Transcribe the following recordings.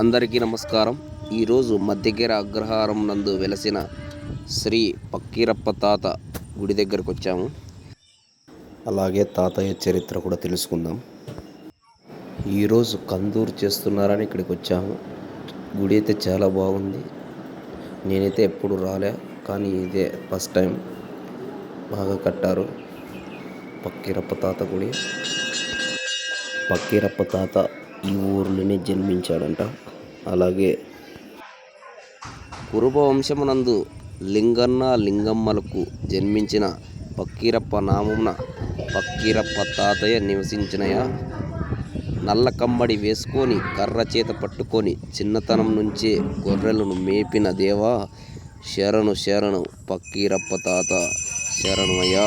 అందరికీ నమస్కారం. ఈరోజు మధ్యగిర అగ్రహారం నందు వెలసిన శ్రీ పక్కీరప్ప తాత గుడి దగ్గరకు వచ్చాము. అలాగే తాతయ్య చరిత్ర కూడా తెలుసుకుందాం. ఈరోజు కందూరు చేస్తున్నారని ఇక్కడికి వచ్చాము. గుడి అయితే చాలా బాగుంది. నేనైతే ఎప్పుడు రాలే కానీ ఇదే ఫస్ట్ టైం బాగా కట్టారు పక్కీరప్ప తాత గుడి. పక్కీరప్ప తాత ఈ ఊర్లోనే జన్మించాడంట. అలాగే కురుబ వంశమునందు లింగన్న లింగమ్మలకు జన్మించిన పక్కీరప్ప నామమున పక్కీరప్ప తాతయ్య నివసించినయ? నల్ల కమ్మడి వేసుకొని కర్ర చేత పట్టుకొని చిన్నతనం నుంచే గొర్రెలను మేపిన దేవా? శరణు శరణు పక్కీరప్ప తాత శరణమయ్యా.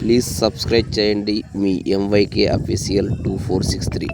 ప్లీజ్ సబ్స్క్రైబ్ చేయండి మీ MYK official two four six three